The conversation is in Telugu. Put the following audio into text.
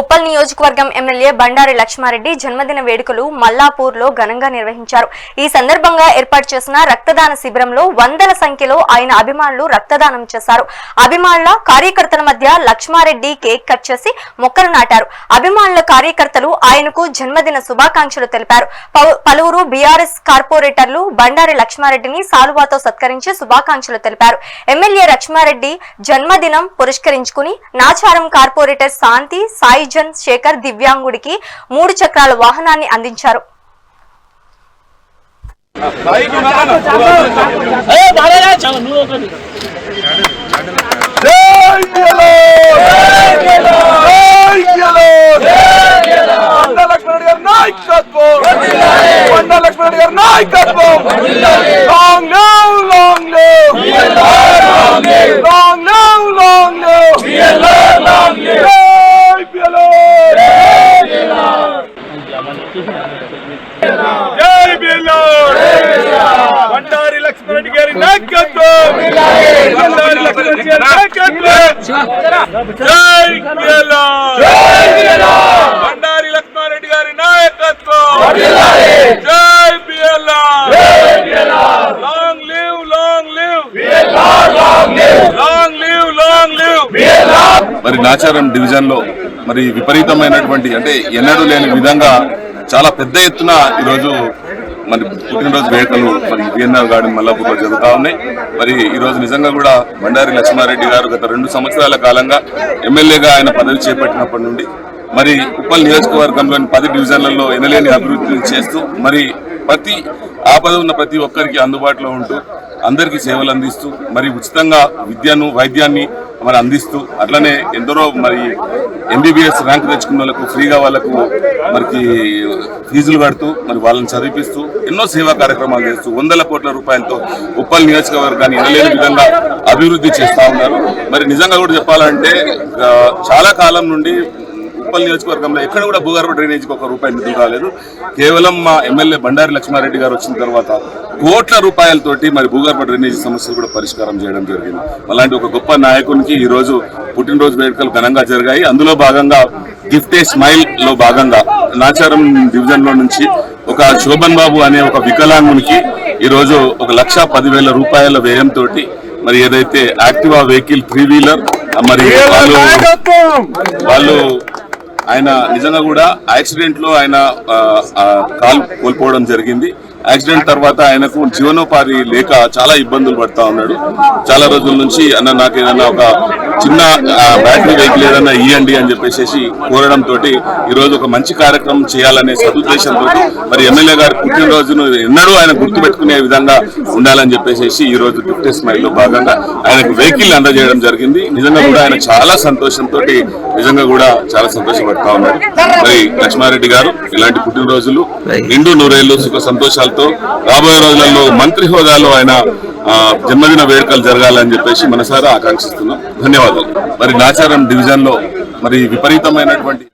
ఉప్పల్ నియోజకవర్గం ఎమ్మెల్యే బండారి లక్ష్మారెడ్డి జన్మదిన వేడుకలు మల్లాపూర్లో ఘనంగా నిర్వహించారు. ఈ సందర్భంగా ఏర్పాటు చేసిన రక్తదాన శిబిరంలో వందల సంఖ్యలో ఆయన అభిమానులు రక్తదానం చేశారు. అభిమానుల కార్యకర్తల మధ్య లక్ష్మారెడ్డి కేక్ కట్ చేసి మొక్కలు నాటారు. అభిమానుల కార్యకర్తలు ఆయనకు జన్మదిన శుభాకాంక్షలు తెలిపారు. పలువురు బీఆర్ఎస్ కార్పొరేటర్లు బండారి లక్ష్మారెడ్డిని సాలువాతో సత్కరించి శుభాకాంక్షలు తెలిపారు. ఎమ్మెల్యే లక్ష్మారెడ్డి జన్మదినం పురస్కరించుకుని నాచారం కార్పొరేటర్ శాంతి సాయిజన్ శేఖర్ దివ్యాంగుడికి మూడు చక్రాల వాహనాన్ని అందించారు జై గెలో జై గెలో జై గెలో కొండ లక్ష్మణ్ గారి నాయకత్వం కొండ లక్ష్మణ్ గారి నాయకత్వం long live long live long live long live జై గెలో జై బిర్లా బండారి లక్ష్మణ్ గారి నాయకత్వం బండారి లక్ష్మణ్ గారి లక్ష్మారెడ్డి గారి నాయకత్వం జై Birla long live long live long live long live మరి నాచారం డివిజన్లో మరి విపరీతమైనటువంటి అంటే ఎన్నడూ లేని విధంగా చాలా పెద్ద ఎత్తున ఈరోజు మరి పుట్టినరోజు వేడుకలు మరి విఎన్ఆర్ గార్డెన్ మల్లాపూర్లో జరుగుతా ఉన్నాయి. మరి ఈ రోజు నిజంగా కూడా బండారి లక్ష్మారెడ్డి గారు గత రెండు సంవత్సరాల కాలంగా ఎమ్మెల్యేగా ఆయన పదవి చేపట్టినప్పటి నుండి మరి ఉప్పల్ నియోజకవర్గంలోని పది డివిజన్లలో ఎనలేని అభివృద్ధిని చేస్తూ మరి ప్రతి ఆపద ఉన్న ప్రతి ఒక్కరికి అందుబాటులో ఉంటూ అందరికీ సేవలు అందిస్తూ మరి ఉచితంగా విద్యను వైద్యాన్ని మరి అందిస్తూ అట్లనే ఎందరో మరి ఎంబీబీఎస్ ర్యాంక్ తెచ్చుకున్న వాళ్ళకు ఫ్రీగా వాళ్ళకు మరికి ఫీజులు కడుతూ మరి వాళ్ళని చదివిపిస్తూ ఎన్నో సేవా కార్యక్రమాలు చేస్తూ వందల కోట్ల రూపాయలతో ఉప్పల్ నియోజకవర్గాన్ని ఎనలేని విధంగా అభివృద్ధి చేస్తూ ఉన్నారు. మరి నిజంగా కూడా చెప్పాలంటే చాలా కాలం నుండి ఉప్పల్ నియోజకవర్గంలో ఎక్కడ కూడా భూగర్భ డ్రైనేజీకి ఒక రూపాయి నిధులు రాలేదు. కేవలం మా ఎమ్మెల్యే బండారి లక్ష్మారెడ్డి గారు వచ్చిన తర్వాత కోట్ల రూపాయలతోటి మరి భూగర్భ డ్రైనేజీ సమస్యలు కూడా పరిష్కారం చేయడం జరిగింది. అలాంటి ఒక గొప్ప నాయకునికి ఈ రోజు పుట్టినరోజు వేడుకలు ఘనంగా జరిగాయి. అందులో భాగంగా గిఫ్ట్ ఏ స్మైల్లో భాగంగా నాచారం డివిజన్లో నుంచి ఒక శోభన్ బాబు అనే ఒక వికలాంగునికి ఈ రోజు ఒక లక్ష పదివేల రూపాయల వ్యయంతో మరి ఏదైతే యాక్టివా వెహికల్ త్రీ వీలర్ మరి వాళ్ళు వాళ్ళు ఆయన నిజంగా కూడా యాక్సిడెంట్లో ఆయన ఆ, కాలు కోల్పోవడం జరిగింది. యాక్సిడెంట్ తర్వాత ఆయనకు జీవనోపాధి లేక చాలా ఇబ్బందులు పడతా ఉన్నాడు. చాలా రోజుల నుంచి అన్న నాకు ఏదైనా ఒక చిన్న బ్యాటరీ వెహికల్ ఏదన్నా ఇవ్వండి అని చెప్పేసి కోరడం తోటి ఈ రోజు ఒక మంచి కార్యక్రమం చేయాలనే సదుద్దేశంతో మరి ఎమ్మెల్యే గారి పుట్టినరోజును ఎన్నడూ ఆయన గుర్తుపెట్టుకునే విధంగా ఉండాలని చెప్పేసి ఈ రోజు గిఫ్ట్ స్మైల్లో భాగంగా ఆయనకు వెహికల్ అందజేయడం జరిగింది. నిజంగా కూడా ఆయన చాలా సంతోషంతో నిజంగా కూడా చాలా సంతోషపడతా ఉన్నారు. మరి లక్ష్మారెడ్డి గారు ఇలాంటి పుట్టినరోజులు నిండు నూరేళ్ళు సుఖ సంతోషాలతో రాబోయే రోజులలో మంత్రి హోదాలో ఆయన జన్మదిన వేడుకలు జరగాలని చెప్పేసి మనసారా ఆకాంక్షిస్తున్నాం. ధన్యవాదాలు. మరి నాచారం డివిజన్లో మరి విపరీతమైనటువంటి